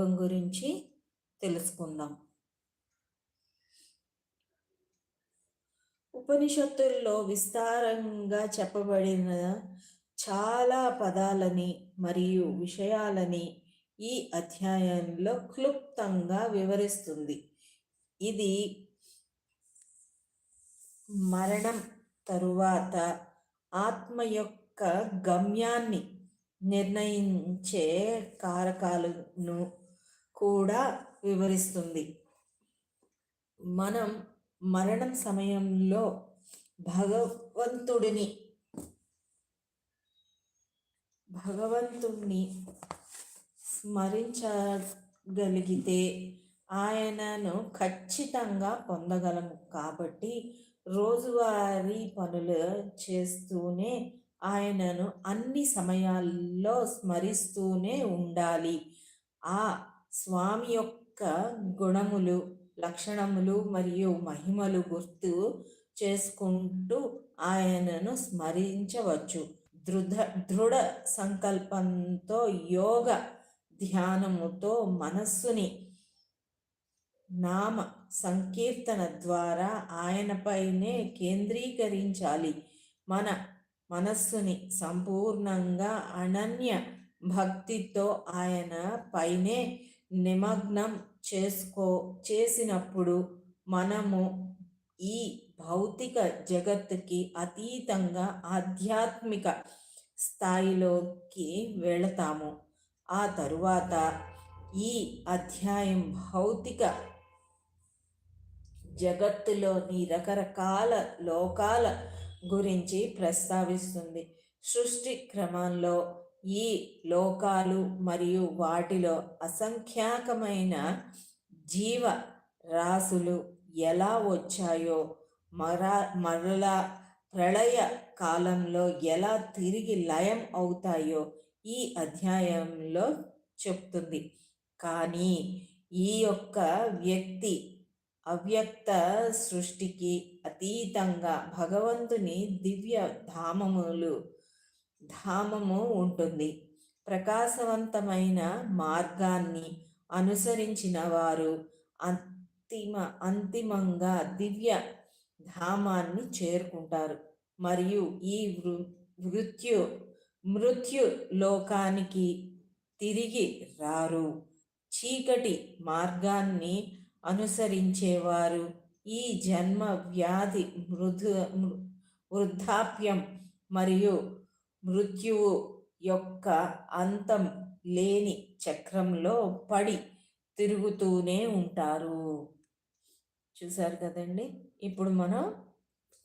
గురించి తెలుసుకుందాం. ఉపనిషత్తుల్లో విస్తారంగా చెప్పబడిన చాలా పదాలని మరియు విషయాలని ఈ అధ్యాయంలో క్లుప్తంగా వివరిస్తుంది. ఇది మరణం తరువాత ఆత్మ యొక్క గమ్యాన్ని నిర్ణయించే కారకాలను కూడా వివరిస్తుంది. మనం మరణం సమయంలో భగవంతుడిని భగవంతుణ్ణి స్మరించగలిగితే ఆయనను ఖచ్చితంగా పొందగలము. కాబట్టి రోజువారీ పనులు చేస్తూనే ఆయనను అన్ని సమయాల్లో స్మరిస్తూనే ఉండాలి. ఆ స్వామి యొక్క గుణములు లక్షణములు మరియు మహిమలు గుర్తు చేసుకుంటూ ఆయనను స్మరించవచ్చు. దృఢ దృఢ సంకల్పంతో యోగ ధ్యానముతో మనస్సుని నామ సంకీర్తన ద్వారా ఆయనపైనే కేంద్రీకరించాలి. మన మనస్సుని సంపూర్ణంగా అనన్య భక్తితో ఆయన పైనే నిమగ్నం చేసుకో చేసినప్పుడు మనము ఈ భౌతిక జగత్తుకి అతీతంగా ఆధ్యాత్మిక స్థాయిలోకి వెళతాము. ఆ తరువాత ఈ అధ్యాయం భౌతిక జగత్తులోని రకరకాల లోకాల గురించి ప్రస్తావిస్తుంది. సృష్టి క్రమంలో ఈ లోకాలు మరియు వాటిలో అసంఖ్యాకమైన జీవ రాసులు ఎలా వచ్చాయో మరా మరలా ప్రళయ కాలంలో ఎలా తిరిగి లయం అవుతాయో ఈ అధ్యాయంలో చెప్తుంది. కానీ ఈ యొక్క వ్యక్తి అవ్యక్త సృష్టికి అతీతంగా భగవంతుని దివ్య ధామములు ధామము ఉంటుంది. ప్రకాశవంతమైన మార్గాన్ని అనుసరించిన వారు అంతిమ అంతిమంగా దివ్య ధామాన్ని చేరుకుంటారు. మరియు ఈ మృత్యు మృత్యు లోకానికి తిరిగి రారు. చీకటి మార్గాన్ని అనుసరించేవారు ఈ జన్మ వ్యాధి మృదు వృద్ధాప్యం మరియు మృత్యువు యొక్క అంతం లేని చక్రంలో పడి తిరుగుతూనే ఉంటారు. చూసారు కదండి? ఇప్పుడు మనం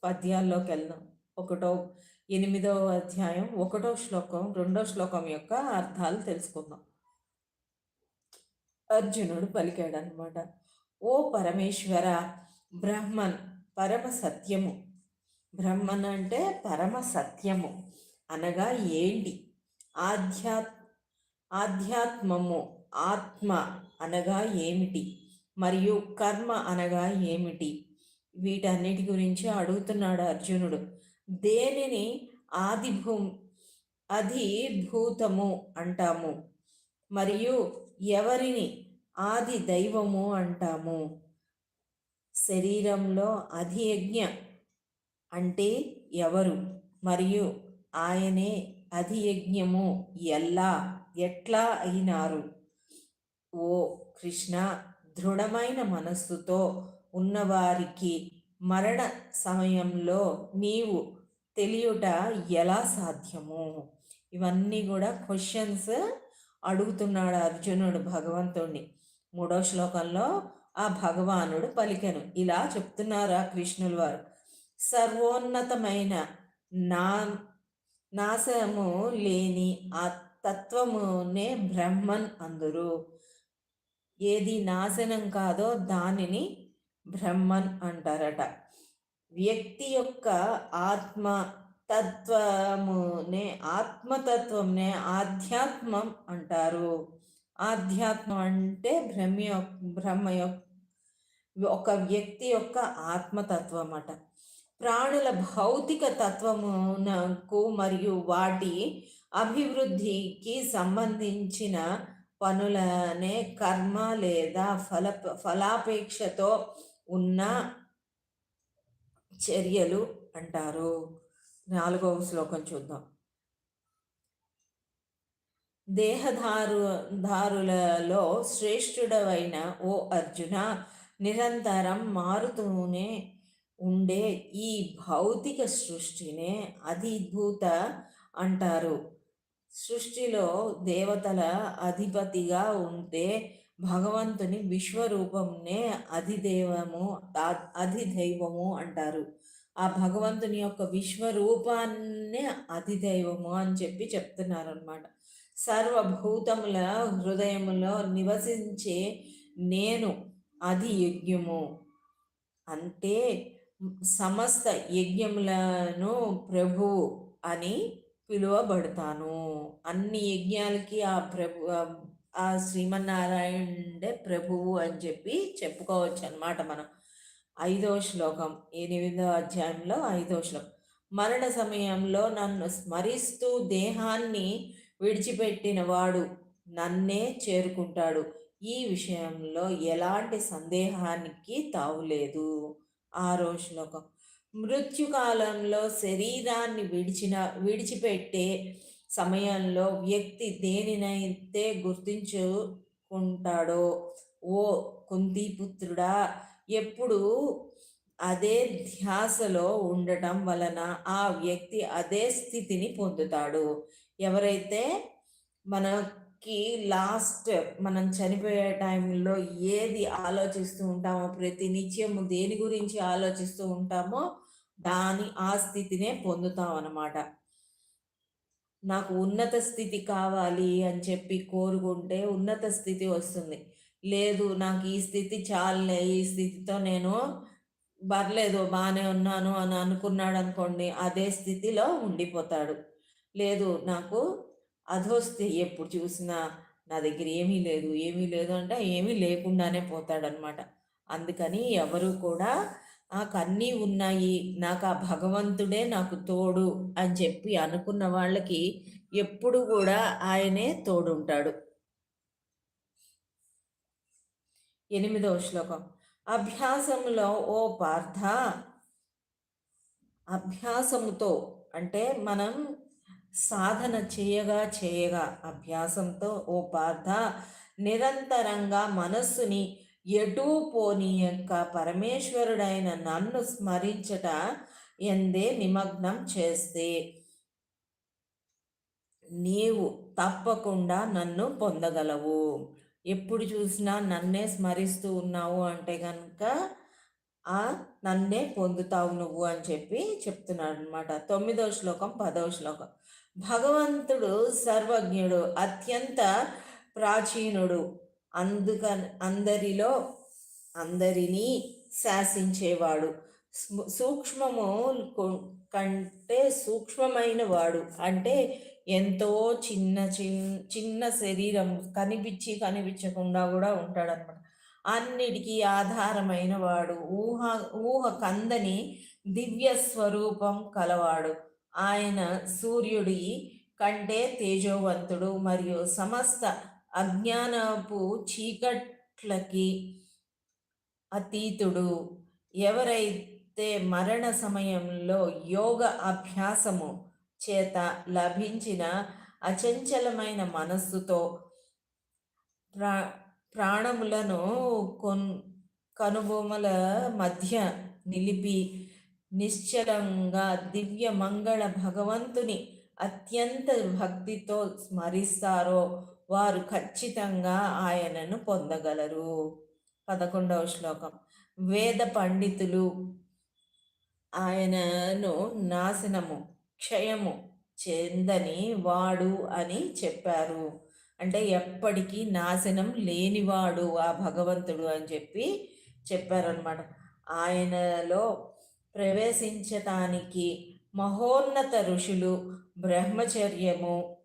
పద్యాల్లోకి వెళ్దాం. ఒకటో ఎనిమిదవ అధ్యాయం ఒకటో శ్లోకం రెండో శ్లోకం యొక్క అర్థాలు తెలుసుకుందాం. అర్జునుడు పలికాడు అనమాట ఓ పరమేశ్వర బ్రహ్మన్ పరమ సత్యము. బ్రహ్మన్ అంటే పరమ సత్యము. అనగా ఏంటి? ఆధ్యా ఆధ్యాత్మము ఆత్మ అనగా ఏమిటి? మరియు కర్మ అనగా ఏమిటి? వీటన్నిటి గురించి అడుగుతున్నాడు అర్జునుడు. దేనిని ఆదిభూ అధిభూతము అంటాము? మరియు ఎవరిని ఆది దైవము అంటాము? శరీరంలో అధియజ్ఞ అంటే ఎవరు? మరియు ఆయనే అధియజ్ఞము. ఎలా? ఎట్లా అయినారు? ఓ కృష్ణ దృఢమైన మనస్సుతో ఉన్నవారికి మరణ సమయంలో నీవు తెలియట ఎలా సాధ్యము? ఇవన్నీ కూడా క్వశ్చన్స్ అడుగుతున్నాడు అర్జునుడు భగవంతుణ్ణి. మూడో శ్లోకంలో ఆ భగవానుడు పలికెను. ఇలా చెప్తున్నారు ఆ కృష్ణుల వారు. సర్వోన్నతమైన నా నాశము లేని ఆ తత్వమునే బ్రహ్మన్ అందురు. ఏది నాశనం కాదో దానిని బ్రహ్మన్ అంటారట. వ్యక్తి యొక్క ఆత్మ తత్వమునే ఆత్మతత్వంనే ఆధ్యాత్మం అంటారు. ఆధ్యాత్మం అంటే బ్రహ్మ బ్రహ్మ యొక్క ఒక వ్యక్తి యొక్క ఆత్మతత్వం అట ప్రాణుల భౌతిక తత్వమునకు మరియు వాటి అభివృద్ధికి సంబంధించిన పనులనే కర్మ లేదా ఫల ఫలాపేక్షతో ఉన్న చర్యలు అంటారు. నాలుగవ శ్లోకం చూద్దాం. దేహదారు దారులలో శ్రేష్ఠుడవైన ఓ అర్జున నిరంతరం మారుతూనే ఉండే ఈ భౌతిక సృష్టినే అధిభూత అంటారు. సృష్టిలో దేవతల అధిపతిగా ఉంటే భగవంతుని విశ్వరూపంనే అధిదేవము అధిదైవము అంటారు. ఆ భగవంతుని యొక్క విశ్వరూపాన్నే అధిదైవము అని చెప్పి చెప్తున్నారు అనమాట సర్వభూతముల హృదయములో నివసించే నేను అది యజ్ఞము అంటే సమస్త యజ్ఞములను ప్రభు అని పిలువబడతాను. అన్ని యజ్ఞాలకి ఆ ప్రభు ఆ శ్రీమన్నారాయణుడే ప్రభువు అని చెప్పి చెప్పుకోవచ్చు అనమాట మనం. ఐదో శ్లోకం ఎనిమిదో అధ్యాయంలో ఐదో శ్లోకం. మరణ సమయంలో నన్ను స్మరిస్తూ దేహాన్ని విడిచిపెట్టిన వాడు నన్నే చేరుకుంటాడు. ఈ విషయంలో ఎలాంటి సందేహానికి తావులేదు. ఆరో శ్లోకం మృత్యుకాలంలో శరీరాన్ని విడిచిన విడిచిపెట్టే సమయంలో వ్యక్తి దేనినైతే గుర్తించుకుంటాడో ఓ కుంతిపుత్రుడా ఎప్పుడు అదే ధ్యాసలో ఉండటం వలన ఆ వ్యక్తి అదే స్థితిని పొందుతాడు. ఎవరైతే మన కి లాస్ట్ మనం చనిపోయే టైంలో ఏది ఆలోచిస్తూ ఉంటామో ప్రతి నిత్యము దేని గురించి ఆలోచిస్తూ ఉంటామో దాని ఆ స్థితినే పొందుతాం అన్నమాట నాకు ఉన్నత స్థితి కావాలి అని చెప్పి కోరుకుంటే ఉన్నత స్థితి వస్తుంది. లేదు నాకు ఈ స్థితి చాలే ఈ స్థితితో నేను బర్లేదు బాగానే ఉన్నాను అని అనుకున్నాడు అనుకోండి అదే స్థితిలో ఉండిపోతాడు. లేదు నాకు అధోస్తే ఎప్పుడు చూసినా నా దగ్గర ఏమీ లేదు ఏమీ లేదు అంటే ఏమీ లేకుండానే పోతాడనమాట అందుకని ఎవరు కూడా నాకు అన్నీ ఉన్నాయి నాకు ఆ భగవంతుడే నాకు తోడు అని చెప్పి అనుకున్న వాళ్ళకి ఎప్పుడు కూడా ఆయనే తోడుంటాడు. ఎనిమిదవ శ్లోకం. అభ్యాసంలో ఓ పార్థ అభ్యాసముతో అంటే మనం సాధన చేయగా చేయగా అభ్యాసంతో ఓ పార్థ నిరంతరంగా మనస్సుని ఎటూ పోని యొక్క పరమేశ్వరుడైన నన్ను స్మరించట ఎందే నిమగ్నం చేస్తే. నీవు తప్పకుండా నన్ను పొందగలవు. ఎప్పుడు చూసినా నన్నే స్మరిస్తూ ఉన్నావు అంటే కనుక ఆ నన్నే పొందుతావు నువ్వు అని చెప్పి చెప్తున్నాడు అనమాట తొమ్మిదవ శ్లోకం పదవ శ్లోకం. భగవంతుడు సర్వజ్ఞుడు అత్యంత ప్రాచీనుడు. అందుక అందరిలో అందరినీ శాసించేవాడు. సూక్ష్మము కంటే సూక్ష్మమైన వాడు అంటే ఎంతో చిన్న చిన్న చిన్న శరీరం కనిపించి కనిపించకుండా కూడా ఉంటాడనమాట అన్నిటికీ ఆధారమైన వాడు ఊహ ఊహ కందని దివ్య స్వరూపం కలవాడు. ఆయన సూర్యుడి కంటే తేజోవంతుడు మరియు సమస్త అజ్ఞానపు చీకట్లకి అతీతుడు. ఎవరైతే మరణ సమయంలో యోగ అభ్యాసము చేత లభించిన అచంచలమైన మనస్సుతో ప్రా ప్రాణములను కొన్ కనుబొమల మధ్య నిలిపి నిశ్చలంగా దివ్య మంగళ భగవంతుని అత్యంత భక్తితో స్మరిస్తారో వారు ఖచ్చితంగా ఆయనను పొందగలరు. పదకొండవ శ్లోకం. వేద పండితులు ఆయనను నాశనము క్షయము చెందని వాడు అని చెప్పారు. అంటే ఎప్పటికీ నాశనం లేనివాడు ఆ భగవంతుడు అని చెప్పి చెప్పారనమాట ఆయనలో ప్రవేశించటానికి మహోన్నత ఋషులు బ్రహ్మచర్యము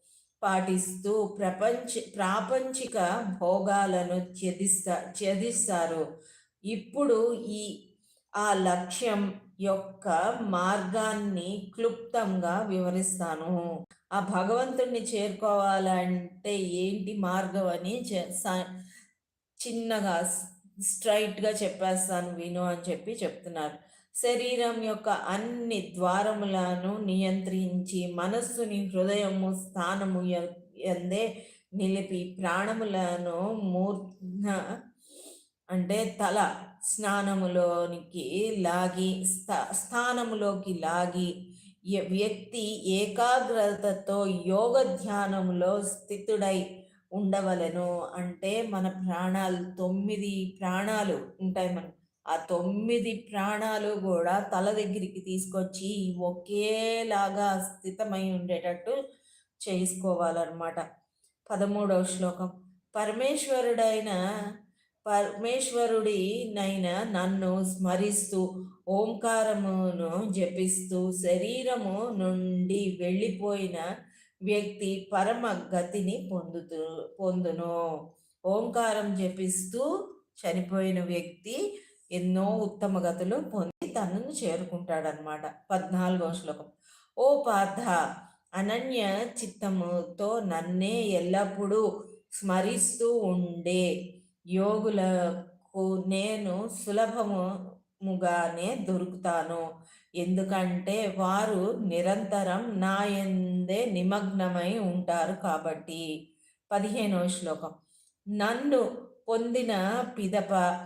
పాటిస్తూ ప్రపంచ ప్రాపంచిక భోగాలను త్యదిస్తా త్యదిస్తారు ఇప్పుడు ఈ ఆ లక్ష్యం యొక్క మార్గాన్ని క్లుప్తంగా వివరిస్తాను. ఆ భగవంతుణ్ణి చేరుకోవాలంటే ఏంటి మార్గం అని చిన్నగా స్ట్రైట్గా చెప్పేస్తాను విను అని చెప్పి చెప్తున్నారు. శరీరం యొక్క అన్ని ద్వారములను నియంత్రించి మనస్సుని హృదయము స్థానము ఎందే నిలిపి ప్రాణములను మూర్ధ అంటే తల స్నానములోనికి లాగి స్థానములోకి లాగి వ్యక్తి ఏకాగ్రతతో యోగ ధ్యానములో స్థితుడై ఉండవలను. అంటే మన ప్రాణాలు తొమ్మిది ప్రాణాలు ఉంటాయి మనకి. ఆ తొమ్మిది ప్రాణాలు కూడా తల దగ్గరికి తీసుకొచ్చి ఒకేలాగా స్థితమై ఉండేటట్టు చేసుకోవాలన్నమాట. పదమూడవ శ్లోకం. పరమేశ్వరుడైన పరమేశ్వరుడినైన నన్ను స్మరిస్తూ ఓంకారమును జపిస్తూ శరీరము నుండి వెళ్ళిపోయిన వ్యక్తి పరమ గతిని పొందుతూ పొందును. ఓంకారం జపిస్తూ చనిపోయిన వ్యక్తి ఎన్నో ఉత్తమ గతులు పొంది తనను చేరుకుంటాడనమాట పద్నాలుగో శ్లోకం. ఓ పార్థ అనన్య చిత్తముతో నన్నే ఎల్లప్పుడూ స్మరిస్తూ ఉండే యోగులకు నేను సులభముగానే దొరుకుతాను. ఎందుకంటే వారు నిరంతరం నా ఎందే నిమగ్నమై ఉంటారు కాబట్టి. పదిహేనవ శ్లోకం. నన్ను పొందిన పిదప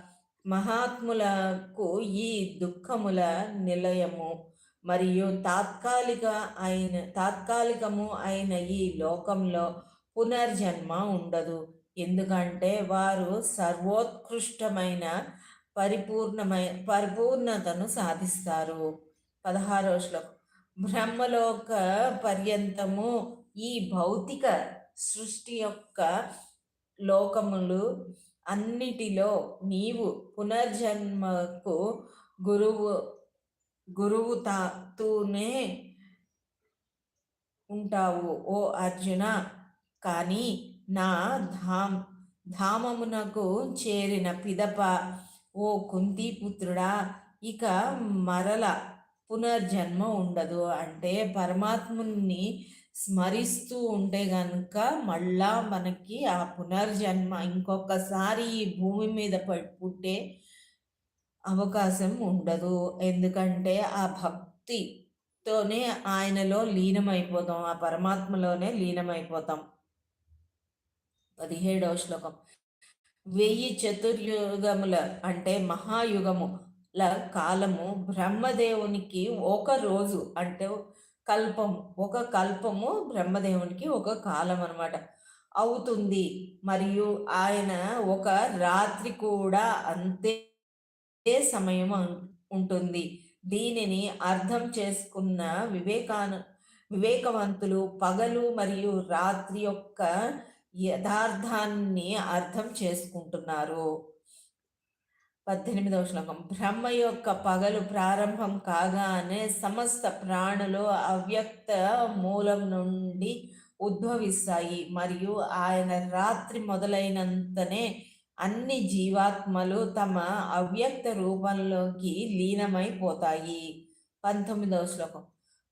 మహాత్ములకు ఈ దుఃఖముల నిలయము మరియు తాత్కాలిక అయిన తాత్కాలికము అయిన ఈ లోకంలో పునర్జన్మ ఉండదు. ఎందుకంటే వారు సర్వోత్కృష్టమైన పరిపూర్ణమై పరిపూర్ణతను సాధిస్తారు. పదహారో శ్లోకం. బ్రహ్మలోక పర్యంతము ఈ భౌతిక సృష్టి యొక్క లోకములు అన్నిటిలో నీవు పునర్జన్మకు గురువు గురువు తాతూనే ఉంటావు ఓ అర్జున. కానీ నా ధామ్ ధామమునకు చేరిన పిదప ఓ కుంతిపుత్రుడా ఇక మరల పునర్జన్మ ఉండదు. అంటే పరమాత్ముని స్మరిస్తూ ఉంటే గనుక మళ్ళా మనకి ఆ పునర్జన్మ ఇంకొకసారి ఈ భూమి మీద పుట్టే అవకాశం ఉండదు. ఎందుకంటే ఆ భక్తితోనే ఆయనలో లీనమైపోతాం ఆ పరమాత్మలోనే లీనమైపోతాం. పదిహేడవ శ్లోకం. వెయ్యి చతుర్యుగముల అంటే మహాయుగముల కాలము బ్రహ్మదేవునికి ఒక రోజు అంటే కల్పము. ఒక కల్పము బ్రహ్మదేవునికి ఒక కాలం అనమాట అవుతుంది. మరియు ఆయన ఒక రాత్రి కూడా అంతే సమయం ఉంటుంది. దీనిని అర్థం చేసుకున్న వివేకాను వివేకవంతులు పగలు మరియు రాత్రి యొక్క యథార్థాన్ని అర్థం చేసుకుంటున్నారు. పద్దెనిమిదవ శ్లోకం. బ్రహ్మ యొక్క పగలు ప్రారంభం కాగానే సమస్త ప్రాణులు అవ్యక్త మూలం నుండి ఉద్భవిస్తాయి. మరియు ఆయన రాత్రి మొదలైనంతనే అన్ని జీవాత్మలు తమ అవ్యక్త రూపంలోకి లీనమైపోతాయి. పంతొమ్మిదవ శ్లోకం.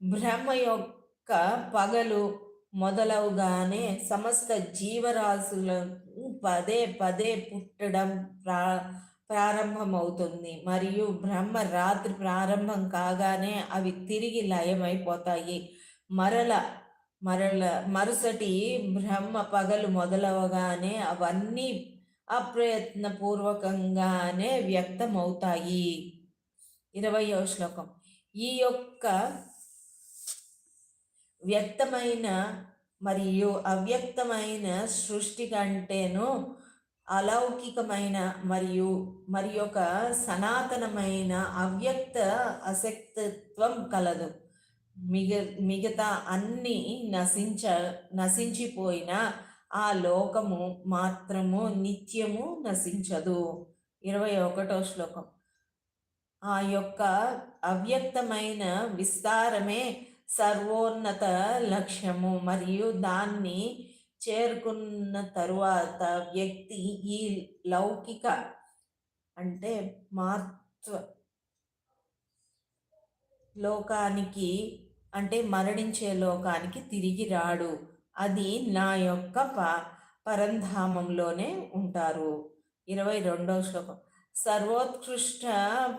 బ్రహ్మ యొక్క పగలు మొదలవుగానే సమస్త జీవరాశులను పదే పదే పుట్టడం ప్రా ప్రారంభమవుతుంది. మరియు బ్రహ్మ రాత్రి ప్రారంభం కాగానే అవి తిరిగి లయమైపోతాయి. మరల మరల మరుసటి బ్రహ్మ పగలు మొదలవగానే అవన్నీ అప్రయత్నపూర్వకంగానే వ్యక్తమవుతాయి. ఇరవయో శ్లోకం. ఈ యొక్క వ్యక్తమైన మరియు అవ్యక్తమైన సృష్టి కంటేను అలౌకికమైన మరియు మరి ఒక సనాతనమైన అవ్యక్త అసక్తత్వం కలదు. మిగ మిగతా అన్ని నశించ నశించిపోయిన ఆ లోకము మాత్రము నిత్యము నశించదు. ఇరవై ఒకటో శ్లోకం. ఆ యొక్క అవ్యక్తమైన విస్తారమే సర్వోన్నత లక్ష్యము మరియు దాన్ని చేరుకున్న తరువాత వ్యక్తి ఈ లౌకిక అంటే మాత్వ లోకానికి అంటే మరణించే లోకానికి తిరిగి రాడు. అది నా యొక్క ప పరంధామంలోనే ఉంటారు. ఇరవై రెండవ శ్లోకం. సర్వోత్కృష్ట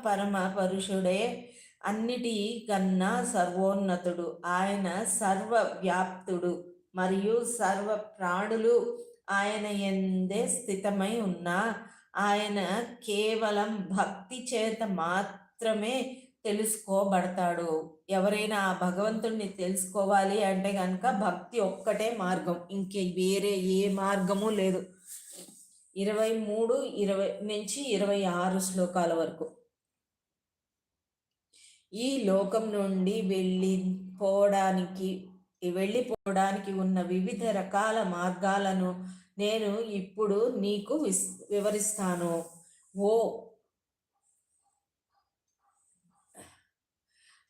పరమ పరుషుడే అన్నిటి కన్నా సర్వోన్నతుడు. ఆయన సర్వవ్యాప్తుడు. మరియు సర్వ ప్రాణులు ఆయన ఎందే స్థితమై ఉన్న ఆయన కేవలం భక్తి చేత మాత్రమే తెలుసుకోబడతాడు. ఎవరైనా ఆ భగవంతుడిని తెలుసుకోవాలి అంటే కనుక భక్తి ఒక్కటే మార్గం. ఇంకే వేరే ఏ మార్గము లేదు. ఇరవై మూడు ఇరవై నుంచి ఇరవై ఆరు శ్లోకాల వరకు. ఈ లోకం నుండి వెళ్ళిపోవడానికి వెళ్ళిపోవడానికి ఉన్న వివిధ రకాల మార్గాలను నేను ఇప్పుడు నీకు వివరిస్తాను. ఓ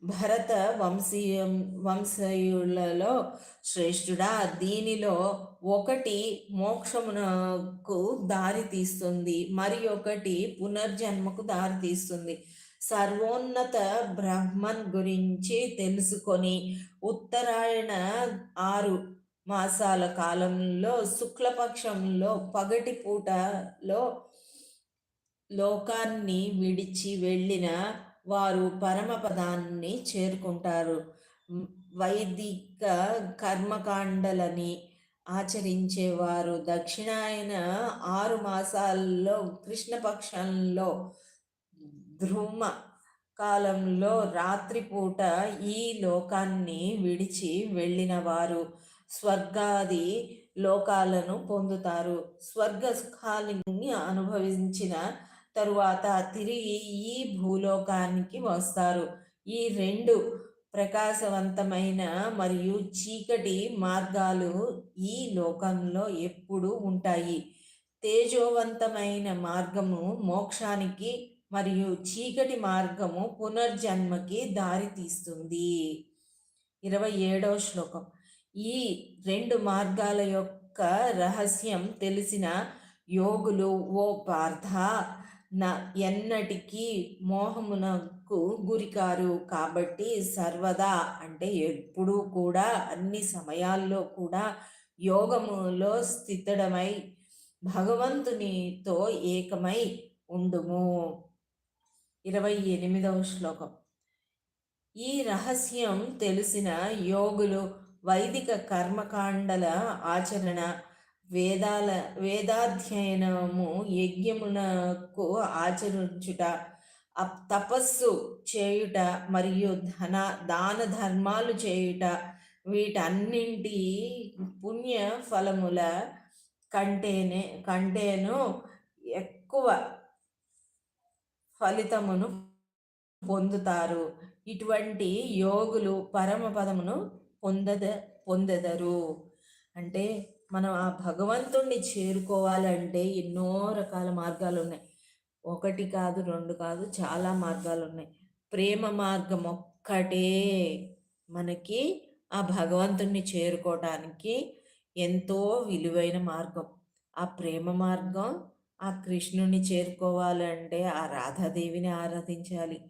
భరత వంశీయం వంశీయులలో శ్రేష్ఠుడా. దీనిలో ఒకటి మోక్షమునకు దారి తీస్తుంది. మరి ఒకటి పునర్జన్మకు దారి తీస్తుంది. సర్వోన్నత బ్రహ్మన్ గురించి తెలుసుకొని ఉత్తరాయణ ఆరు మాసాల కాలంలో శుక్లపక్షంలో పగటి పూటలో లోకాన్ని విడిచి వెళ్ళిన వారు పరమపదాన్ని చేరుకుంటారు. వైదిక కర్మకాండలని ఆచరించేవారు. దక్షిణాయన ఆరు మాసాల్లో కృష్ణపక్షంలో ధ్రుమ కాలంలో రాత్రిపూట ఈ లోకాన్ని విడిచి వెళ్ళిన వారు స్వర్గాది లోకాలను పొందుతారు. స్వర్గ సుఖాన్ని అనుభవించిన తరువాత తిరిగి ఈ భూలోకానికి వస్తారు. ఈ రెండు ప్రకాశవంతమైన మరియు చీకటి మార్గాలు ఈ లోకంలో ఎప్పుడు ఉంటాయి. తేజోవంతమైన మార్గము మోక్షానికి మరియు చీకటి మార్గము పునర్జన్మకి దారితీస్తుంది ఇరవై ఏడవ శ్లోకం. ఈ రెండు మార్గాల యొక్క రహస్యం తెలిసిన యోగులు ఓ పార్థ నా ఎన్నటికీ మోహమునకు గురికారు. కాబట్టి సర్వదా అంటే ఎప్పుడూ కూడా అన్ని సమయాల్లో కూడా యోగములో స్థితడమై భగవంతునితో ఏకమై ఉండుము. ఇరవై ఎనిమిదవ శ్లోకం. ఈ రహస్యం తెలిసిన యోగులు వైదిక కర్మకాండల ఆచరణ వేదాల వేదాధ్యయనము యజ్ఞమునకు ఆచరించుట తపస్సు చేయుట మరియు ధన దాన ధర్మాలు చేయుట వీటన్నింటి పుణ్య ఫలముల కంటేనే కంటేను ఎక్కువ ఫలితమును పొందుతారు. ఇటువంటి యోగులు పరమపదమును పొందద పొందెదరు. అంటే మనం ఆ భగవంతుణ్ణి చేరుకోవాలంటే ఎన్నో రకాల మార్గాలు ఉన్నాయి ఒకటి కాదు రెండు కాదు చాలా మార్గాలు ఉన్నాయి ప్రేమ మార్గం ఒక్కటే మనకి ఆ భగవంతుణ్ణి చేరుకోవడానికి ఎంతో విలువైన మార్గం. ఆ ప్రేమ మార్గం ఆ కృష్ణుని చేరుకోవాలంటే ఆ రాధాదేవిని ఆరాధించాలి.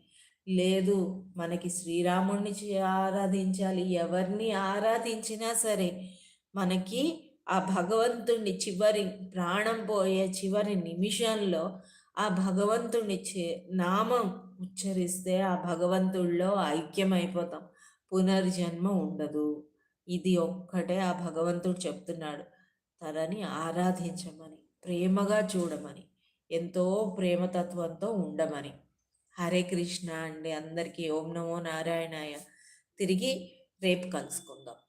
లేదు మనకి శ్రీరాముణ్ణి ఆరాధించాలి. ఎవరిని ఆరాధించినా సరే మనకి ఆ భగవంతుణ్ణి చివరి ప్రాణం పోయే చివరి నిమిషంలో ఆ భగవంతుణ్ణి చే నామం ఉచ్చరిస్తే ఆ భగవంతుల్లో ఐక్యమైపోతాం. పునర్జన్మ ఉండదు. ఇది ఒక్కటే ఆ భగవంతుడు చెప్తున్నాడు. తనని ఆరాధించమని. ప్రేమగా చూడమని ఎంతో ప్రేమతత్వంతో ఉండమని. హరే కృష్ణ అండి అందరికీ. ఓం నమో నారాయణాయ. తిరిగి రేపు కలుసుకుందాం.